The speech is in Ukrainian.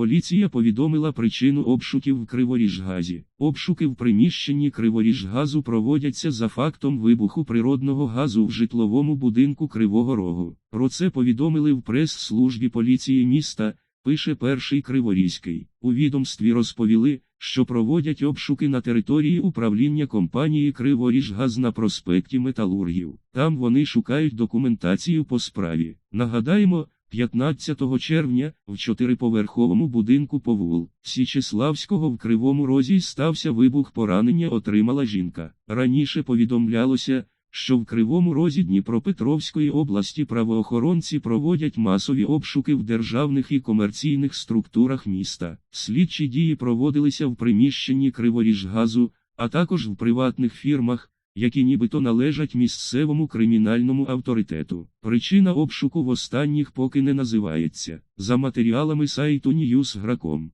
Поліція повідомила причину обшуків в Криворіжгазі. Обшуки в приміщенні Криворіжгазу проводяться за фактом вибуху природного газу в житловому будинку Кривого Рогу. Про це повідомили в прес-службі поліції міста, пише перший Криворізький. У відомстві розповіли, що проводять обшуки на території управління компанії Криворіжгаз на проспекті Металургів. Там вони шукають документацію по справі. Нагадаємо, 15 червня в чотириповерховому будинку по вул Січеславського в Кривому Розі стався вибух поранення отримала жінка. Раніше повідомлялося, що в Кривому Розі Дніпропетровської області правоохоронці проводять масові обшуки в державних і комерційних структурах міста. Слідчі дії проводилися в приміщенні Криворіжгазу, а також в приватних фірмах, які нібито належать місцевому кримінальному авторитету. Причина обшуку в останніх поки не називається. За матеріалами сайту Newsgrakом.